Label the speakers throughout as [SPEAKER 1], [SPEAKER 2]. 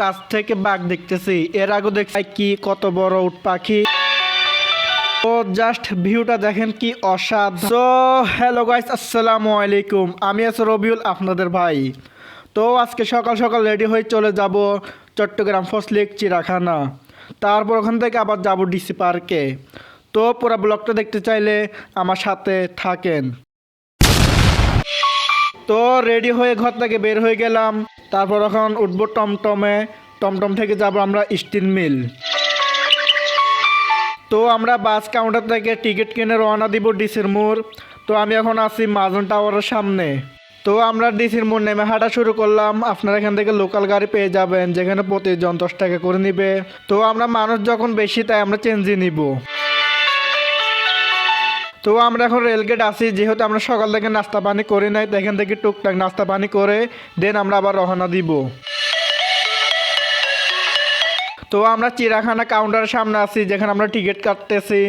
[SPEAKER 1] কাছ থেকে বাঘ দেখতেছি। এর আগে দেখছি কি কত বড় উট পাখি। তো জাস্ট ভিউটা দেখেন কি অসাধারণ। সো হ্যালো গাইস আসসালামু আলাইকুম। আমি আছি রবিউল, আপনাদের ভাই। তো আজকে সকাল সকাল রেডি হয়ে চলে যাব চট্টগ্রাম ফসলিক চিড়াখানা তারপর ওখান থেকে আবার যাব ডিসি পার্কে তো পুরো ব্লগটা দেখতে চাইলে আমার সাথে থাকেন। তো রেডি হয়ে ঘর থেকে বের হয়ে গেলাম। তারপর এখন উঠবো টমটমে। টমটম থেকে যাব আমরা স্টিল মিল। তো আমরা বাস কাউন্টার থেকে টিকিট কিনে রওনা দিব ডিসির মোড়। তো আমি এখন আছি মাজন টাওয়ারের সামনে। তো আমরা ডিসির মোড় নেমে হাঁটা শুরু করলাম। আপনারা এখান থেকে লোকাল গাড়ি পেয়ে যাবেন, যেখানে প্রতিজন দশ টাকা করে নিবে। তো আমরা মানুষ যখন বেশি, তাই আমরা চেঞ্জই নিব। তো আমরা এখন রেলগেট আসি যেহেতু আমরা সকাল থেকে নাস্তা পানি করি নাই, তো এখান থেকে টুকটাক নাস্তা পানি করে দেন আমরা আবার রওনা দিব। তো আমরা চিড়াখানা কাউন্টারের সামনে আছি, যেখানে আমরা টিকিট কাটতেছি।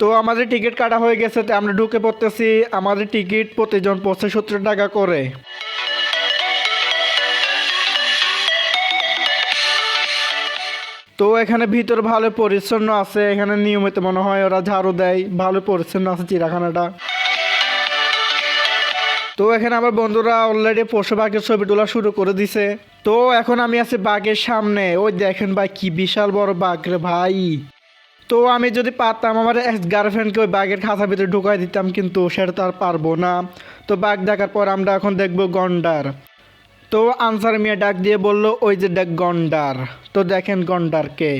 [SPEAKER 1] তো আমাদের টিকিট কাটা হয়ে গেছে, তো আমরা ঢুকে পড়তেছি। আমাদের টিকিট প্রতিজন পঁচিশ সত্তর টাকা করে। তো এখানে ভিতর ভালো পরিচ্ছন্ন আছে, এখানে নিয়মিত মনে হয় ওরা ঝাড়ু দেয়, ভালো পরিচ্ছন্ন আছে চিড়াখানাটা তো এখানে আমার বন্ধুরা অলরেডি পশু পাখির ছবি তোলা শুরু করে দিছে। তো এখন আমি আছি বাঘের সামনে। ওই দেখেন ভাই, কি বিশাল বড় বাঘ রে ভাই। তো আমি যদি পারতাম আমার এক্স গার্লফ্রেন্ডকে ওই বাঘের খাঁচার ভিতরে ঢুকাই দিতাম, কিন্তু সেটা তো আর পারব না। তো বাঘ দেখার পর আমরা এখন দেখব গন্ডার। তো আনসার মিয়া ডাক দিয়ে বলল, ওই যে দেখ গন্ডার। তো দেখেন গন্ডারকে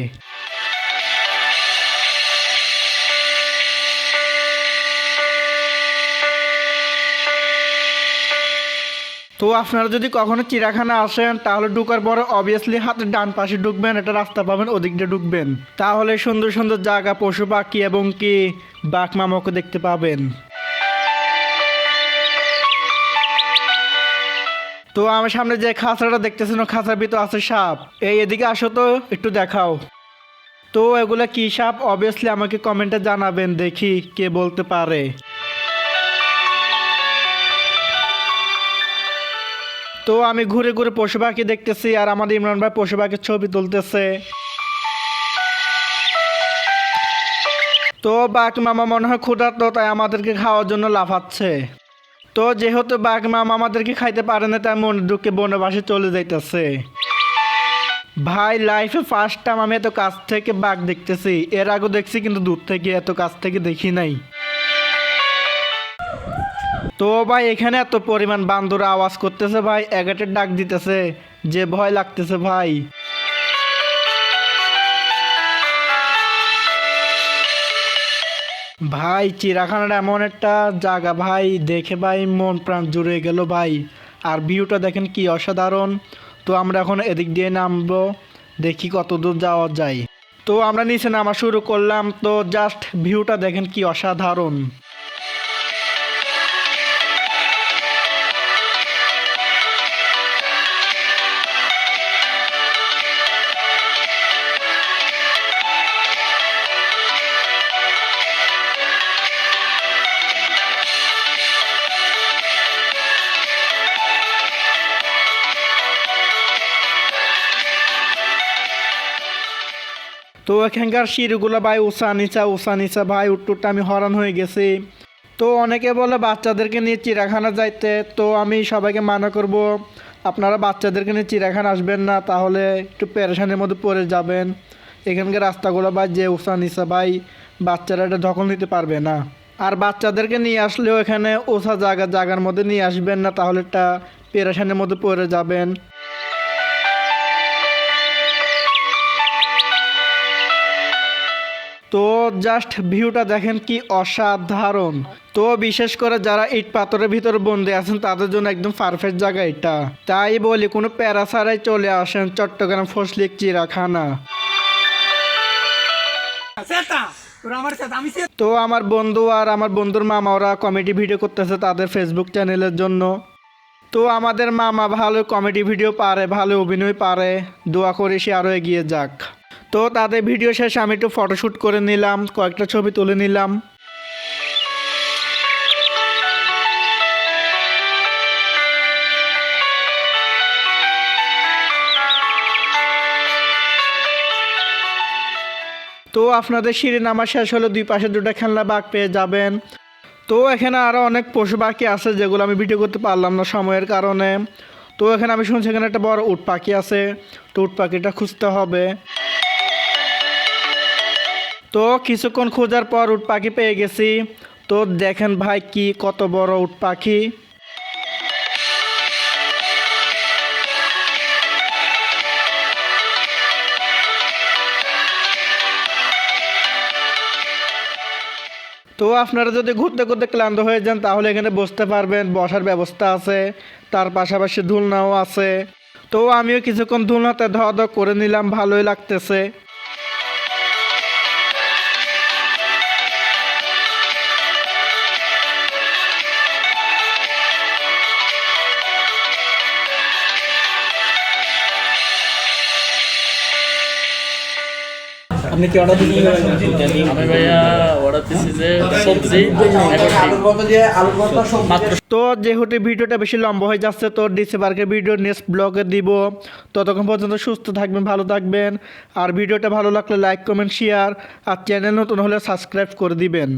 [SPEAKER 1] তো আপনারা যদি কখনো চিড়াখানা আসেন, তাহলে ঢুকার পরে অবভিয়াসলি হাতের ডান পাশে ঢুকবেন একটা রাস্তা পাবেন, ওদিক দিয়ে ঢুকবেন। তাহলে সুন্দর সুন্দর জায়গা, পশু পাখি এবং কি বাঘ মামাকে দেখতে পাবেন। তো আমার সামনে যে খাঁচাটা দেখতেছেন, খাঁচার ভিতর আছে সাপ। এই এদিকে আসো তো, একটু দেখাও। তো এগুলো কি সাপ? অবভিয়াসলি আমাকে কমেন্টে জানাবেন, দেখি কে বলতে পারে। তো আমি ঘুরে ঘুরে পশু পাখি দেখতেছি, আর আমাদের ইমরান ভাই পশু পাখির ছবি তুলতেছে। তো বাঘ মামা মনে হয় ক্ষুধার্ত, তাই আমাদেরকে খাওয়ার জন্য লাফাচ্ছে। তো যেহেতু বাঘ মামা আমাদেরকে খাইতে পারে না, তাই মনে দুঃখে বনবাসে চলে যাইতেছে। ভাই লাইফে ফার্স্ট টাইম আমি এত কাছ থেকে বাঘ দেখতেছি। এর আগে দেখছি, কিন্তু দূর থেকে এত কাছ থেকে দেখি নাই। তো ভাই, এখানে এত পরিমাণ বান্দর আওয়াজ করতেছে ভাই এগাটের ডাক দিতেছে। যে ভয় লাগতেছে ভাই। ভাই চিড়াখানার এমন একটা জায়গা ভাই, দেখে ভাই মন প্রাণ জুড়ে গেল ভাই। আর ভিউটা দেখেন কি অসাধারণ। তো আমরা এখন এদিক দিয়ে নামবো, দেখি কত দূর যাওয়া যায়। তো আমরা নিচে নামা শুরু করলাম, তো জাস্ট ভিউটা দেখেন কি অসাধারণ। তো এখানকার সিঁড়িগুলো ভাই উঁচা নিচা উঁচা নিচা ভাই উট্টুরটা আমি হরান হয়ে গেছি। তো অনেকে বলে বাচ্চাদেরকে নিয়ে চিড়াখানা যাইতে, তো আমি সবাইকে মানা করব, আপনারা বাচ্চাদেরকে নিয়ে চিড়াখানা আসবেন না, তাহলে একটু পেরেশানির মধ্যে পড়ে যাবেন। এখানকার রাস্তাগুলো ভাই যে উঁচা নিচা ভাই, বাচ্চারা এটা দখল নিতে পারবে না। আর বাচ্চাদেরকে নিয়ে আসলেও এখানে উঁচা জায়গা, জায়গার মধ্যে নিয়ে আসবেন না, তাহলে একটা পেরেশানির মধ্যে পড়ে যাবেন। তো জাস্ট ভিউটা দেখেন কি অসাধারণ। তো বিশেষ করে যারা ইট পাথরের ভিতরে বন্দি আছেন তাদের জন্য একদম পারফেক্ট জায়গা এটা। তাই বলি কোনো প্যারা ছাড়াই চলে আসেন চট্টগ্রাম ফসলিক চিড়াখানা তো আমার বন্ধু আর আমার বন্ধুর মামা ওরা কমেডি ভিডিও করতেছে তাদের ফেসবুক চ্যানেলের জন্য। তো আমাদের মামা ভালো কমেডি ভিডিও পারে ভালো অভিনয় পারে। দোয়া করি সে আরও এগিয়ে যাক। তো তাদের ভিডিও শেষে আমি একটু ফটোশ্যুট করে নিলাম, কয়েকটা ছবি তুলে নিলাম। তো আপনাদের সিঁড়ি নামা শেষ হলে, দুই পাশে দুটো খেলনা বাঘ পেয়ে যাবেন। তো এখানে আরও অনেক পশু পাখি আছে, যেগুলো আমি ভিডিও করতে পারলাম না সময়ের কারণে। তো এখানে আমি শুনছি এখানে একটা বড় উট পাখি আছে, তো উট পাখিটা খুঁজতে হবে। তো কিছুক্ষণ খোঁজার পর উট পাখি পেয়ে গেছি। তো দেখেন ভাই কি কত বড় উট পাখি। তো আপনারা যদি ঘুরতে ঘুরতে ক্লান্ত হয়ে যান, তাহলে এখানে বসতে পারবেন, বসার ব্যবস্থা আছে, তার পাশাপাশি ধুলনাও আছে। তো আমিও কিছুক্ষণ ধুলনাতে ধোয়া ধোয়া করে নিলাম, ভালোই লাগতেছে।
[SPEAKER 2] আপনি কি অর্ডার দিতে
[SPEAKER 3] আমি ভাইয়া অর্ডার দিচ্ছি যে সবজি
[SPEAKER 1] তো যেহেতু ভিডিওটা বেশি লম্বা হয়ে যাচ্ছে তো ডিসেম্বরকে ভিডিও নেক্সট ব্লগে দিব। ততক্ষণ পর্যন্ত সুস্থ থাকবেন ভালো থাকবেন। আর ভিডিওটা ভালো লাগলে লাইক কমেন্ট শেয়ার আর চ্যানেল নতুন হলে সাবস্ক্রাইব করে দিবেন।